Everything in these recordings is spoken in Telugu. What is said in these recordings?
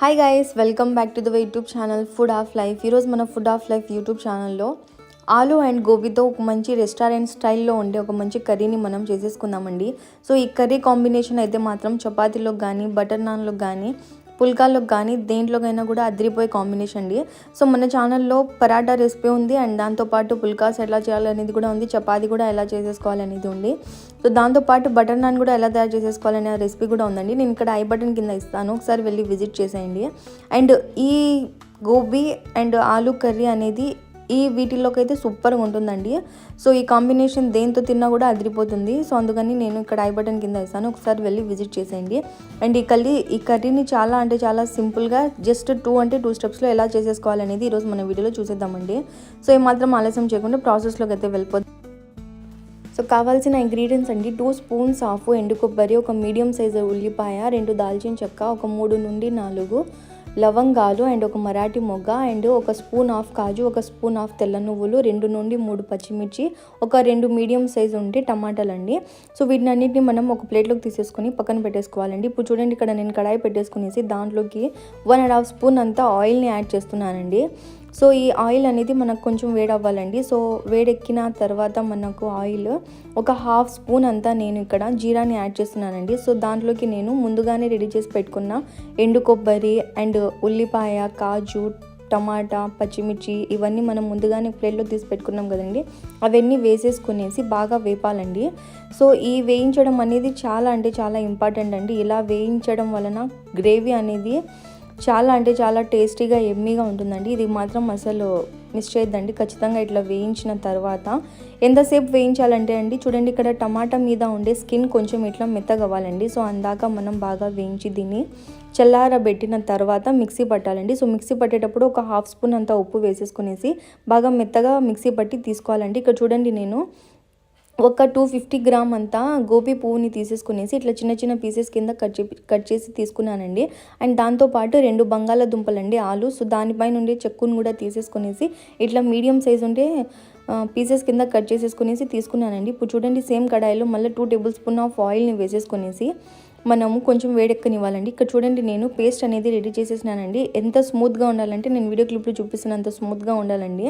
Hi guys welcome back to the YouTube channel food of life ఈరోజు మన ఫుడ్ ఆఫ్ లైఫ్ యూట్యూబ్ ఛానల్లో ఆలు అండ్ గోబీతో ఒక మంచి రెస్టారెంట్ స్టైల్లో ఉండే ఒక మంచి కర్రీని మనం చేసేసుకుందామండి. సో ఈ కర్రీ కాంబినేషన్ అయితే మాత్రం చపాతీలో కానీ బటర్ నాన్లో కానీ పుల్కాల్లో కానీ దేంట్లోకైనా కూడా అదిరిపోయే కాంబినేషన్ అండి. సో మన ఛానల్లో పరాటా రెసిపీ ఉంది. అండ్ దాంతోపాటు పుల్కాస్ ఎలా చేయాలనేది కూడా ఉంది. చపాతీ కూడా ఎలా చేసేసుకోవాలనేది ఉంది. సో దాంతోపాటు బటర్ నాన్ కూడా ఎలా తయారు చేసేసుకోవాలనే రెసిపీ కూడా ఉందండి. నేను ఇక్కడ ఐ బటన్ కింద ఇస్తాను. ఒకసారి వెళ్ళి విజిట్ చేసేయండి. అండ్ ఈ గోబీ అండ్ ఆలు కర్రీ అనేది ఈ వీటిల్లోకైతే అయితే సూపర్గా ఉంటుందండి సో ఈ కాంబినేషన్ దేంతో తిన్నా కూడా అదిరిపోతుంది. సో అందుకని నేను ఇక్కడ ఐ బటన్ కింద వేసాను. ఒకసారి వెళ్ళి విజిట్ చేసేయండి. అండ్ ఈ కర్రీ ఈ కర్రీని చాలా అంటే చాలా సింపుల్గా జస్ట్ టూ అంటే టూ స్టెప్స్లో ఎలా చేసేసుకోవాలనేది ఈరోజు మన వీడియోలో చూసేద్దామండి. సో ఏమాత్రం ఆలస్యం చేయకుండా ప్రాసెస్లోకి అయితే వెళ్ళిపోతుంది సో కావాల్సిన ఇంగ్రీడియంట్స్ అండి. టూ స్పూన్స్ ఆఫ్ ఎండు కొబ్బరి ఒక మీడియం సైజు ఉల్లిపాయ రెండు దాల్చిన చెక్క ఒక మూడు నుండి నాలుగు లవంగాలు అండ్ ఒక మరాఠీ మొగ్గ అండ్ ఒక స్పూన్ ఆఫ్ కాజు ఒక స్పూన్ ఆఫ్ తెల్ల నువ్వులు రెండు నుండి మూడు పచ్చిమిర్చి ఒక రెండు మీడియం సైజు ఉంటే టమాటాలు అండి సో వీటిని అన్నింటినీ మనం ఒక ప్లేట్లోకి తీసేసుకొని పక్కన పెట్టేసుకోవాలండి. ఇప్పుడు చూడండి ఇక్కడ నేను కడాయి పెట్టేసుకునేసి దాంట్లోకి వన్ అండ్ హాఫ్ స్పూన్ అంతా ఆయిల్ని యాడ్ చేస్తున్నానండి. సో ఈ ఆయిల్ అనేది మనకు కొంచెం వేడవ్వాలండి. సో వేడెక్కిన తర్వాత మనకు ఆయిల్ ఒక హాఫ్ స్పూన్ అంతా నేను ఇక్కడ జీరాని యాడ్ చేస్తున్నానండి. సో దాంట్లోకి నేను ముందుగానే రెడీ చేసి పెట్టుకున్న ఎండు కొబ్బరి అండ్ ఉల్లిపాయ కాజు టమాటా పచ్చిమిర్చి ఇవన్నీ మనం ముందుగానే ప్లేట్లో తీసి పెట్టుకున్నాం కదండి. అవన్నీ వేసేసుకునేసి బాగా వేపాలండి. సో ఈ వేయించడం అనేది చాలా అంటే చాలా ఇంపార్టెంట్ అండి. ఇలా వేయించడం వలన గ్రేవీ అనేది చాలా అంటే చాలా టేస్టీగా ఎమ్మీగా ఉంటుందండి. ఇది మాత్రం అసలు మిస్ చేయొద్దండి. ఖచ్చితంగా ఇట్లా వేయించిన తర్వాత ఎంతసేపు వేయించాలంటే అండి చూడండి ఇక్కడ టమాటా మీద ఉండే స్కిన్ కొంచెం ఇట్లా మెత్తగవ్వాలండి. సో అందాక మనం బాగా వేయించి దీన్ని చల్లారబెట్టిన తర్వాత మిక్సీ పట్టాలండి. సో మిక్సీ పట్టేటప్పుడు ఒక హాఫ్ స్పూన్ అంతా ఉప్పు వేసేసుకునేసి బాగా మెత్తగా మిక్సీ పట్టి తీసుకోవాలండి. ఇక్కడ చూడండి నేను ఒక టూ ఫిఫ్టీ గ్రామ్ అంతా గోబీ పువ్వుని తీసేసుకునేసి ఇట్లా చిన్న చిన్న పీసెస్ కింద కట్ చే కట్ చేసి తీసుకున్నానండి. అండ్ దాంతోపాటు రెండు బంగాళాదుంపలండి ఆలు. సో దానిపై నుండి చెక్కును కూడా తీసేసుకునేసి ఇట్లా మీడియం సైజ్ ఉండే పీసెస్ కింద కట్ చేసేసుకునేసి తీసుకున్నానండి. ఇప్పుడు చూడండి సేమ్ కడాయిలో మళ్ళీ టూ టేబుల్ స్పూన్ ఆఫ్ ఆయిల్ని వేసేసుకునేసి మనము కొంచెం వేడెక్కనివ్వాలండి. ఇక్కడ చూడండి నేను పేస్ట్ అనేది రెడీ చేసేసినానండి. ఎంత స్మూత్గా ఉండాలంటే నేను వీడియో క్లిప్లో చూపిస్తున్నంత స్మూత్గా ఉండాలండి.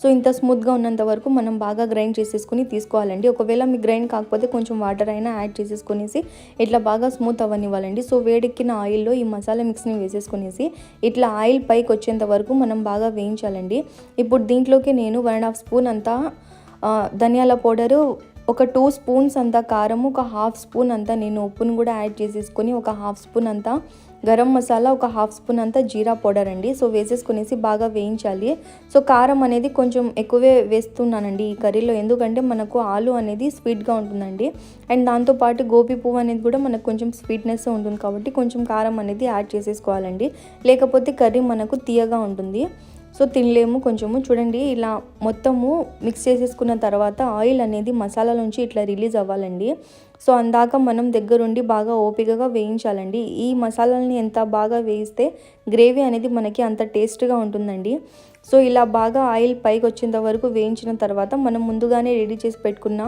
సో ఇంత స్మూత్గా ఉన్నంత వరకు మనం బాగా గ్రైండ్ చేసేసుకుని తీసుకోవాలండి. ఒకవేళ మీ గ్రైండ్ కాకపోతే కొంచెం వాటర్ అయినా యాడ్ చేసేసుకునేసి ఇట్లా బాగా స్మూత్ అవ్వనివ్వాలండి. సో వేడెక్కిన ఆయిల్లో ఈ మసాలా మిక్స్ని వేసేసుకునేసి ఇట్లా ఆయిల్ పైకి వచ్చేంత వరకు మనం బాగా వేయించాలండి. ఇప్పుడు దీంట్లోకి నేను వన్ అండ్ హాఫ్ స్పూన్ అంతా ధనియాల పౌడరు ఒక టూ స్పూన్స్ అంత కారం ఒక హాఫ్ స్పూన్ అంతా నేను ఉప్పును కూడా యాడ్ చేసేసుకొని ఒక హాఫ్ స్పూన్ అంతా గరం మసాలా ఒక హాఫ్ స్పూన్ అంతా జీరా పౌడర్ అండి. సో వేసేసుకునేసి బాగా వేయించాలి. సో కారం అనేది కొంచెం ఎక్కువే వేస్తున్నానండి ఈ కర్రీలో. ఎందుకంటే మనకు ఆలు అనేది స్వీట్గా ఉంటుందండి. అండ్ దాంతోపాటు గోబీ పువ్వు అనేది కూడా మనకు కొంచెం స్వీట్నెస్ ఉంటుంది కాబట్టి కొంచెం కారం అనేది యాడ్ చేసేసుకోవాలండి. లేకపోతే కర్రీ మనకు తీయగా ఉంటుంది. సో తినలేము కొంచెము. చూడండి ఇలా మొత్తము మిక్స్ చేసేసుకున్న తర్వాత ఆయిల్ అనేది మసాలా నుంచి ఇట్లా రిలీజ్ అవ్వాలండి. సో అందాక మనం దగ్గరుండి బాగా ఓపికగా వేయించాలండి. ఈ మసాలాలని ఎంత బాగా వేయిస్తే గ్రేవీ అనేది మనకి అంత టేస్ట్గా ఉంటుందండి. సో ఇలా బాగా ఆయిల్ పైకి వచ్చేంత వరకు వేయించిన తర్వాత మనం ముందుగానే రెడీ చేసి పెట్టుకున్న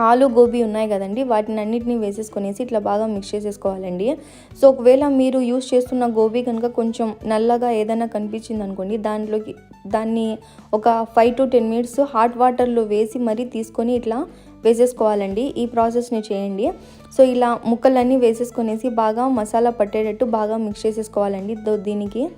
ఆలు గోబీ ఉన్నాయి కదండి వాటిని అన్నిటిని వేసేసుకొనేసి ఇట్లా బాగా మిక్స్ చేసేసుకోవాలండి. సో ఒకవేళ మీరు యూస్ చేస్తున్న గోబీ కనుక కొంచెం నల్లగా ఏదైనా కనిపించింది అనుకోండి దాంట్లోకి దాన్ని ఒక five to ten minutes hot వాటర్లో వేసి మరీ తీసుకొని ఇట్లా వేసేసుకోవాలండి. ఈ ప్రాసెస్ని చేయండి. సో ఇలా ముక్కలన్నీ వేసేసుకొనేసి బాగా మసాలా పట్టేటట్టు బాగా మిక్స్ చేసేసుకోవాలండి. దీనికి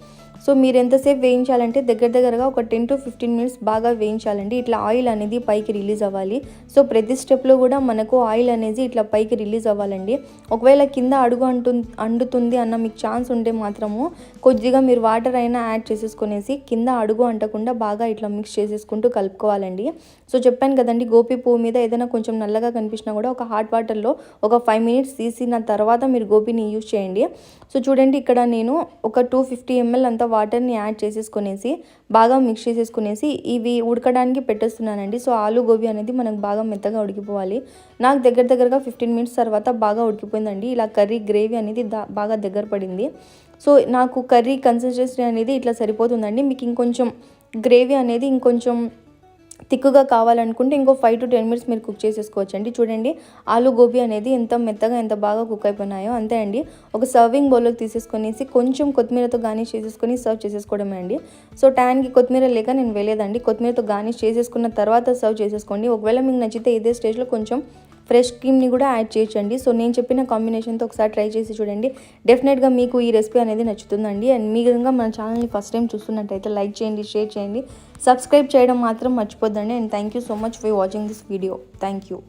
సో మీరు ఎంతసేపు వేయించాలంటే దగ్గర దగ్గరగా ఒక టెన్ టు ఫిఫ్టీన్ మినిట్స్ బాగా వేయించాలండి. ఇట్లా ఆయిల్ అనేది పైకి రిలీజ్ అవ్వాలి. సో ప్రతి స్టెప్లో కూడా మనకు ఆయిల్ అనేది ఇట్లా పైకి రిలీజ్ అవ్వాలండి. ఒకవేళ కింద అడుగు అంటు అంటుతుంది అన్న మీకు ఛాన్స్ ఉంటే మాత్రము కొద్దిగా మీరు వాటర్ అయినా యాడ్ చేసేసుకునేసి కింద అడుగు అంటకుండా బాగా ఇట్లా మిక్స్ చేసేసుకుంటూ కలుపుకోవాలండి. సో చెప్పాను కదండి గోపి పువ్వు మీద ఏదైనా కొంచెం నల్లగా కనిపించినా కూడా ఒక హాట్ వాటర్లో ఒక ఫైవ్ మినిట్స్ తీసిన తర్వాత మీరు గోపిని యూజ్ చేయండి. సో చూడండి ఇక్కడ నేను ఒక టూ ఫిఫ్టీ ఎంఎల్ అంతా వాటర్ని యాడ్ చేసేసుకునేసి బాగా మిక్స్ చేసేసుకునేసి ఇవి ఉడకడానికి పెట్టేస్తున్నానండి. సో ఆలు గోబీ అనేది మనకు బాగా మెత్తగా ఉడికిపోవాలి. నాకు దగ్గర దగ్గరగా ఫిఫ్టీన్ మినిట్స్ తర్వాత బాగా ఉడికిపోయిందండి. ఇలా కర్రీ గ్రేవీ అనేది బాగా దగ్గర పడింది. సో నాకు కర్రీ కన్సిస్టెన్సీ అనేది ఇట్లా సరిపోతుందండి. మీకు ఇంకొంచెం గ్రేవీ అనేది ఇంకొంచెం థిక్గా కావాలనుకుంటే ఇంకో ఫైవ్ టు టెన్ మినిట్స్ మీరు కుక్ చేసేసుకోవచ్చు అండి చూడండి ఆలు గోబీ అనేది ఎంత మెత్తగా ఎంత బాగా కుక్ అయిపోయినాయో అంతే అండి. ఒక సర్వింగ్ బౌల్లోకి తీసేసుకొనేసి కొంచెం కొత్తిమీరతో గార్నిష్ చేసేసుకొని సర్వ్ చేసేసుకోవడమే అండి. సో ట్యాన్కి కొత్తిమీర లేక నేను వెళ్ళేదండి కొత్తిమీరతో గార్నిష్ చేసేసుకున్న తర్వాత సర్వ్ చేసేసుకోండి. ఒకవేళ మీకు నచ్చితే ఇదే స్టేజ్లో కొంచెం ఫ్రెష్ క్రీమ్ని కూడా యాడ్ చేయొచ్చండి. సో నేను చెప్పిన కాంబినేషన్తో ఒకసారి ట్రై చేసి చూడండి. డెఫినెట్గా మీకు ఈ రెసిపీ అనేది నచ్చుతుందండి. అండ్ మీ విధంగా మన ఛానల్ని ఫస్ట్ టైం చూస్తున్నట్టయితే లైక్ చేయండి షేర్ చేయండి. సబ్స్క్రైబ్ చేయడం మాత్రం మర్చిపోద్దండి. And thank you so much for watching this video. Thank you.